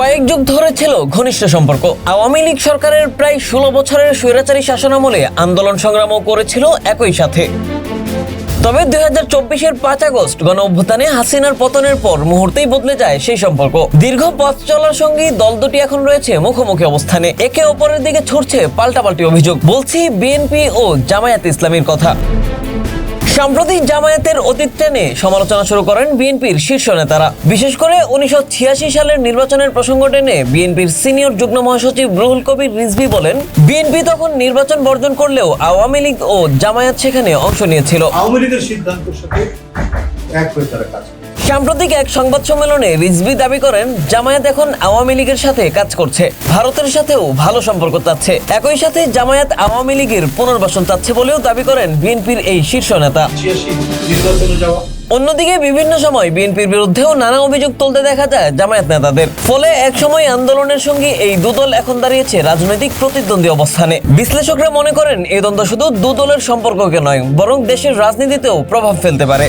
কয়েক যুগ ধরে ছিল ঘনিষ্ঠ সম্পর্ক। আওয়ামী লীগ সরকারের প্রায় ষোলো বছরের স্বৈরাচারী শাসনামলে আন্দোলন সংগ্রামও করেছিল একই সাথে। তবে দুই হাজার চব্বিশের পাঁচ আগস্ট গণ অভ্যুত্থানে হাসিনার পতনের পর মুহূর্তেই বদলে যায় সেই সম্পর্ক। দীর্ঘ পথ চলার সঙ্গে দল দুটি এখন রয়েছে মুখোমুখি অবস্থানে। একে অপরের দিকে ছুটছে পাল্টাপাল্টি অভিযোগ। বলছি বিএনপি ও জামায়াত ইসলামীর কথা। সাম্প্রতিক জামায়াতের অতীত টেনে সমালোচনা শুরু করেন বিএনপির শীর্ষ নেতারা। বিশেষ করে উনিশশো ছিয়াশি সালের নির্বাচনের প্রসঙ্গ টেনে বিএনপির সিনিয়র যুগ্ম মহাসচিব রুহুল কবির রিজভি বলেন, বিএনপি তখন নির্বাচন বর্জন করলেও আওয়ামী লীগ ও জামায়াত সেখানে অংশ নিয়েছিল। আওয়ামী লীগের সিদ্ধান্তের সাথে এক হয়ে তারা কাজ করে। সাম্প্রতিক এক সংবাদ সম্মেলনে রিজভি দাবি করেন জামায়াত এখন আওয়ামী লীগের সাথে কাজ করছে। ভারতের সাথেও ভালো সম্পর্ক চাচ্ছে। একই সাথে জামায়াত আওয়ামী লীগের পুনর্বাসন চাচ্ছে বলেও দাবি করেন বিএনপির এই শীর্ষ নেতা। অন্যদিকে বিভিন্ন সময় বিএনপির বিরুদ্ধেও নানা অভিযোগ তুলতে দেখা যায় জামায়াত নেতাদের। ফলে একসময় আন্দোলনের সঙ্গে এই দুদল এখন দাঁড়িয়েছে রাজনৈতিক প্রতিদ্বন্দ্বী অবস্থানে। বিশ্লেষকরা মনে করেন এই দ্বন্দ্ব শুধু দুদলের সম্পর্ককে নয় বরং দেশের রাজনীতিতেও প্রভাব ফেলতে পারে।